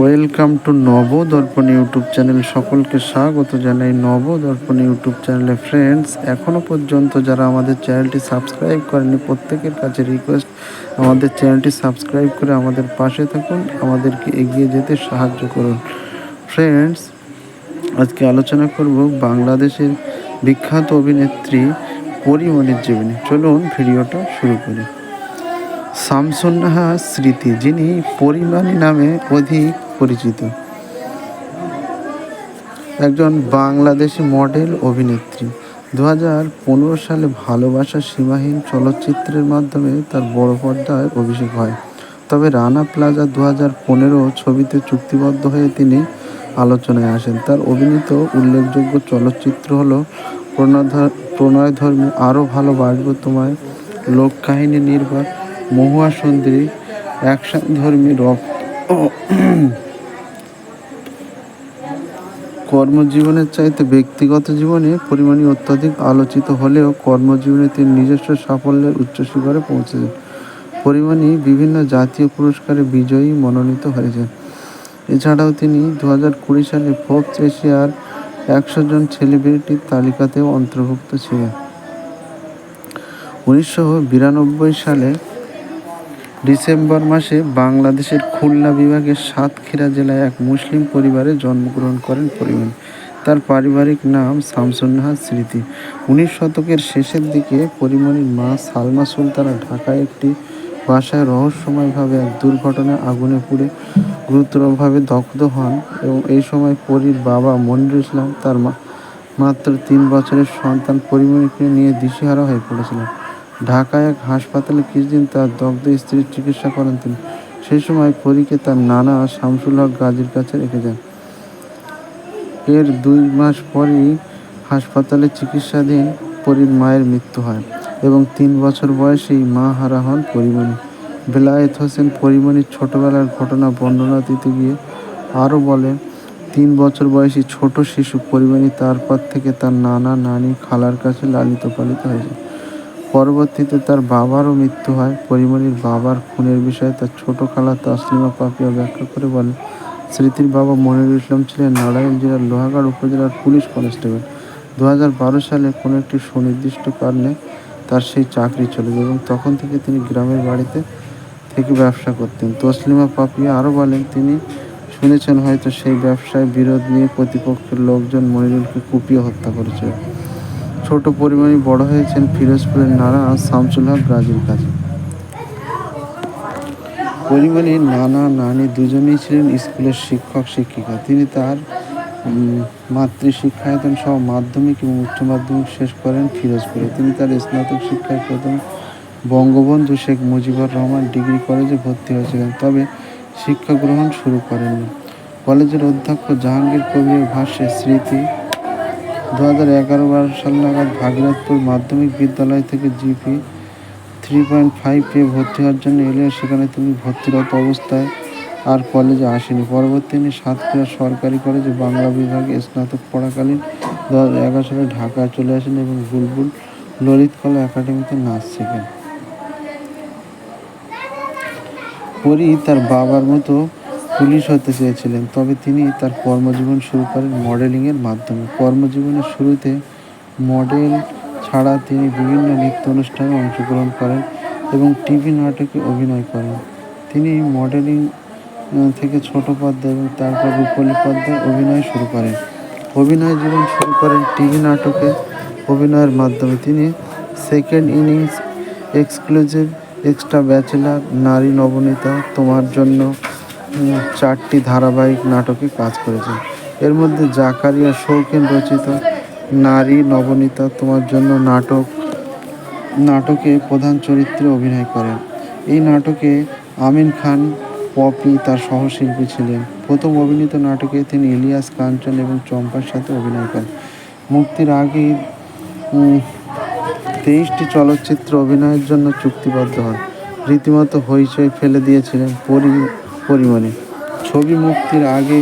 Welcome to Nabadarpan YouTube channel সকলকে স্বাগত জানাই নবদর্পণ ইউটিউব চ্যানেলে ফ্রেন্ডস এখনও পর্যন্ত যারা আমাদের চ্যানেলটি সাবস্ক্রাইব করেনি প্রত্যেকের কাছে রিকোয়েস্ট আমাদের চ্যানেলটি সাবস্ক্রাইব করে আমাদের পাশে থাকুন, আমাদেরকে এগিয়ে যেতে সাহায্য করুন। ফ্রেন্ডস আজকে আলোচনা করব বাংলাদেশের বিখ্যাত অভিনেত্রী পরিমণির জীবনী চলুন ভিডিওটা শুরু করি। শামসুন্নাহা স্মৃতি, যিনি পরিমাণী নামে অধিক পরিচিত। একজন বাংলাদেশি মডেল অভিনেত্রী। দু হাজার পনেরো সালে ভালোবাসা সীমাহীন চলচ্চিত্রের মাধ্যমে তার বড় পর্দায় অভিষেক হয়। তবে রানা প্লাজা দু হাজার পনেরো ছবিতে চুক্তিবদ্ধ হয়ে তিনি আলোচনায় আসেন। তার অভিনীত উল্লেখযোগ্য চলচ্চিত্র হল প্রণয়ধর্মী আরও ভালোবাসব তোমায় লোক কাহিনী নির্ভর মহুয়া সুন্দরী অ্যাকশন ধর্মী রক্ত। কর্মজীবনের চাইতে ব্যক্তিগত জীবনে পরিমাণই অত্যাধিক আলোচিত হলেও কর্মজীবনে তিনি নিজস্ব সাফল্যের উচ্চ শিখরে পৌঁছেছেন। পরিমাণই বিভিন্ন জাতীয় পুরস্কারে বিজয়ী মনোনীত হয়েছেন। এছাড়াও তিনি দু হাজার কুড়ি সালে ফোর্বস এশিয়ার একশো জন সেলিব্রিটির তালিকাতেও অন্তর্ভুক্ত ছিলেন। উনিশশো বিরানব্বই সালে ডিসেম্বর মাসে বাংলাদেশের খুলনা বিভাগের সাতক্ষীরা জেলায় এক মুসলিম পরিবারে জন্মগ্রহণ করেন পরিমণ। তার পারিবারিক নাম শামসুন্নাহার স্মৃতি। উনিশ শতকের শেষের দিকে পরিমণির মা সালমা সুলতানা ঢাকায় একটি বাসায় রহস্যময়ভাবে এক দুর্ঘটনায় আগুনে পুড়ে গুরুতরভাবে দগ্ধ হন এবং এই সময় পরীর বাবা মনির ইসলাম, তার মা, মাত্র তিন বছরের সন্তান পরিমণিকে নিয়ে দিশেহারা হয়ে পড়েছিলেন। ঢাকায় এক হাসপাতালে কিছুদিন তার দগ্ধ স্ত্রীর চিকিৎসা করেন তিনি। সেই সময় পরীকে তার নানা শামসুল হক গাজীর কাছে রেখে যান। এর দুই মাস পরই হাসপাতালে চিকিৎসাধীন পরীর মায়ের মৃত্যু হয় এবং তিন বছর বয়সেই মা হারা হন পরিমণি। বেলায়েত হোসেন পরিমণির ছোটবেলার ঘটনা বর্ণনা দিতে গিয়ে আরও বলেন তিন বছর বয়সী ছোট শিশু পরিমণি তারপর থেকে তার নানা নানি খালার কাছে লালিত পালিত হয়েছে। পরবর্তীতে তার বাবারও মৃত্যু হয়। পরিমণির বাবার খুনের বিষয়ে তার ছোট খালা তসলিমা পাপিয়া ব্যাখ্যা করে বলেন, স্মৃতির বাবা মনিরুল ইসলাম ছিলেন নারায়ণ জেলার লোহাগাড় উপজেলার পুলিশ কনস্টেবল। দু বারো সালে কোনো একটি সুনির্দিষ্ট কারণে তার সেই চাকরি চলে যায় এবং তখন থেকে তিনি গ্রামের বাড়িতে থেকে ব্যবসা করতেন। তসলিমা পাপিয়া আরও বলেন, তিনি শুনেছেন হয়তো সেই ব্যবসায় বিরোধ নিয়ে প্রতিপক্ষের লোকজন মনিরুলকে কুপিয়ে হত্যা করেছিল। ছোট পরিমাণে বড় হয়েছেন ফিরোজপুরের নানা শামসুল হক রাজুর কাছে। পরিমাণে নানা নানি দুজনেই ছিলেন স্কুলের শিক্ষক, শিক্ষিকা। তিনি তার মাতৃশিক্ষায়তন সহ মাধ্যমিক এবং উচ্চ মাধ্যমিক শেষ করেন ফিরোজপুরে। তিনি তার স্নাতক শিক্ষায় প্রথম বঙ্গবন্ধু শেখ মুজিবুর রহমান ডিগ্রি কলেজে ভর্তি হয়েছিলেন, তবে শিক্ষা গ্রহণ শুরু করেননি। কলেজের অধ্যক্ষ জাহাঙ্গীর কবিরের ভাষ্যে স্মৃতি দু হাজার এগারো বারো সাল নাগাদ ভাগীরথপুর মাধ্যমিক বিদ্যালয় থেকে জিপি থ্রি পয়েন্ট ফাইভ পেয়ে ভর্তি হওয়ার জন্য এলে সেখানে তিনি ভর্তিরত অবস্থায় আর কলেজে আসেনি। পরবর্তী তিনি সাতক্ষীরা সরকারি কলেজে বাংলা বিভাগে স্নাতক পড়াকালীন দু হাজার এগারো সালে ঢাকায় চলে আসেন এবং বুলবুল ললিত কলা একাডেমিতে নাচ শেখেন। পরই তার বাবার মতো পুলিশ হতে চেয়েছিলেন, তবে তিনি তার কর্মজীবন শুরু করেন মডেলিংয়ের মাধ্যমে। কর্মজীবনের শুরুতে মডেল ছাড়া তিনি বিভিন্ন নৃত্য অনুষ্ঠানে অংশগ্রহণ করেন এবং টিভি নাটকে অভিনয় করেন। তিনি মডেলিং থেকে ছোট পর্দায় এবং তারপর রূপলী পর্দায় অভিনয় শুরু করেন। অভিনয় জীবন শুরু করেন টিভি নাটকে অভিনয়ের মাধ্যমে। তিনি second innings exclusive extra bachelor নারী নবনীতা, তোমার জন্য চারটি ধারাবাহিক নাটকে কাজ করেছেন। এর মধ্যে জাকারিয়া শৌখিন রচিত, নারী নবনীতা তোমার জন্য নাটক, নাটকে প্রধান চরিত্রে অভিনয় করেন। এই নাটকে আমিন খান, পপি তার সহশিল্পী ছিলেন। প্রথম অভিনীত নাটকে তিনি ইলিয়াস কাঞ্চন এবং চম্পার সাথে অভিনয় করেন। মুক্তির আগেই তেইশটি চলচ্চিত্র অভিনয়ের জন্য চুক্তিবদ্ধ হন। রীতিমতো হইচই ফেলে দিয়েছিলেন পরি পরিমাণে। ছবি মুক্তির আগে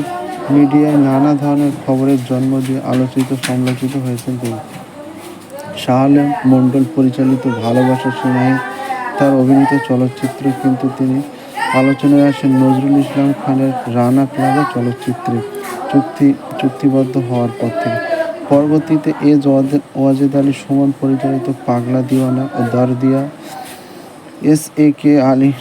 মিডিয়ায় নানা ধরনের খবরের জন্ম দিয়ে আলোচিত সমালোচিত হয়েছেন তিনি। শাহ আলম মণ্ডল পরিচালিত ভালোবাসা সীমাহীন তার অভিনীত চলচ্চিত্র কিন্তু তিনি আলোচনায় আসেন নজরুল ইসলাম খানের রানা প্লাজা চলচ্চিত্রে চুক্তি, চুক্তিবদ্ধ হওয়ার পর থেকে। পরবর্তীতে ওয়াজেদ ওয়াজেদ আলী সুমন পরিচালিত পাগলা দিওয়ানা ও দারদিয়া, S A K Ali,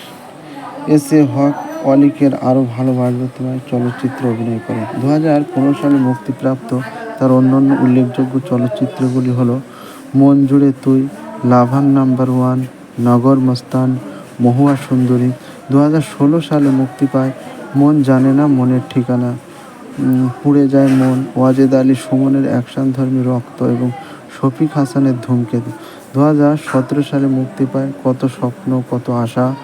S A Haq অলিকের আরও ভালো ভালোবাসবতমায় চলচ্চিত্রে অভিনয় করেন। দু হাজার পনেরো সালে মুক্তিপ্রাপ্ত তার অন্যান্য উল্লেখযোগ্য চলচ্চিত্রগুলি হলো মন জুড়ে তুই লাভান নাম্বার ওয়ান, নগর মস্তান, মহুয়া সুন্দরী। দু হাজার ষোলো সালে মুক্তি পায় মন জানে না মনের ঠিকানা। পুড়ে যায় মন। ওয়াজেদ আলী সুমনের অ্যাকশনধর্মী রক্ত এবং শফিক হাসানের ধূমকেতু। দু হাজার সতেরো সালে মুক্তি পায় কত স্বপ্ন, কত আশা